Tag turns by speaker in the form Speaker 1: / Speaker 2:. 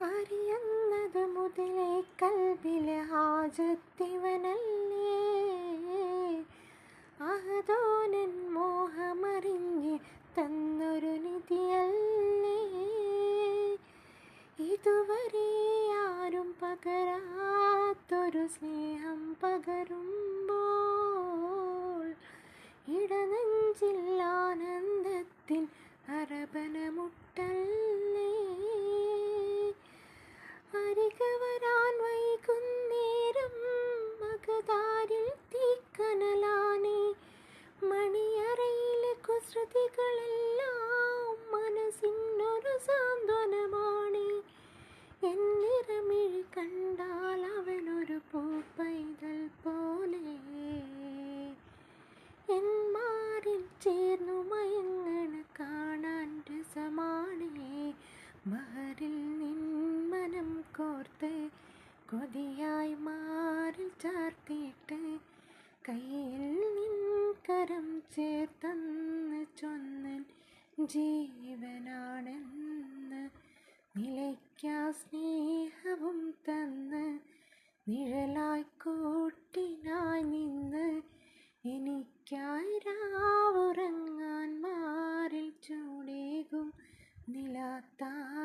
Speaker 1: അറിയുന്നത് മുതലേ കൽബിലെ ഹാജത്തിവനല്ലേ? അഹദോനൻ മോഹമറിഞ്ഞ് തന്നൊരു നിധിയല്ലേ? ഇതുവരെ ആരും പകരാത്തൊരു സ്നേഹം പകരുമ്പോൾ ഇടനെഞ്ചിൽ ആനന്ദത്തിൻ അരബനമുട്ടല്ലേ കുസൃതികളെല്ലാം മനസ്സിനൊരു സാന്ത്വനമാണ്. എന്നിറമിഴി കണ്ടാൽ അവനൊരു പൂപ്പൈതൽ പോലെ. എന്മാരിൽ ചേർന്നു മയങ്ങണ കാണാൻ രസമാണേ. മഹറിൽ നിന്മനം കോർത്ത് കൊതിയായി മാറിൽ ചാർത്തിയിട്ട് കയ്യിൽ നിൻ കരം ജീവനാണെന്ന് നിലയ്ക്കാ സ്നേഹവും തന്ന് നിഴലായി കൂട്ടിനായി നിന്ന് എനിക്കായിരാവുറങ്ങാൻ മാറിൽ ചൂടേകും നിലാത്താ